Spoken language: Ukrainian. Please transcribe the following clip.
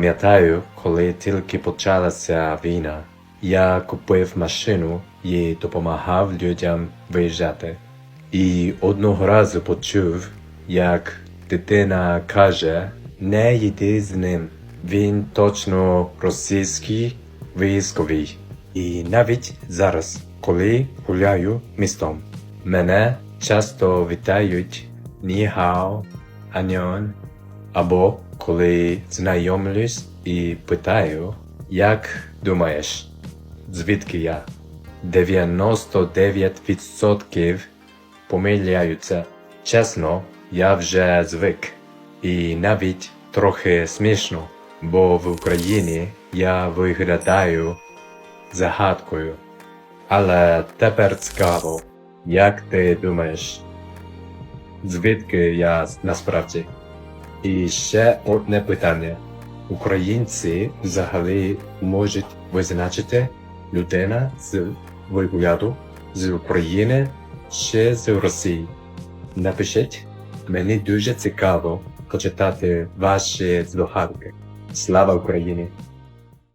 Пам'ятаю, коли тільки почалася війна, я купив машину і допомагав людям виїжджати. І одного разу почув, як дитина каже: не йди з ним. Він точно російський військовий. І навіть зараз, коли гуляю містом, мене часто вітають ніхао, аньон, або коли знайомлюсь і питаю, як думаєш, звідки я? 99% помиляються. Чесно, я вже звик. І навіть трохи смішно, бо в Україні я виглядаю загадкою. Але тепер цікаво, як ти думаєш, звідки я насправді? І ще одне питання. Українці взагалі можуть визначити людина з вигляду з України чи з Росії. Напишіть, мені дуже цікаво почитати ваші здогадки. Слава Україні!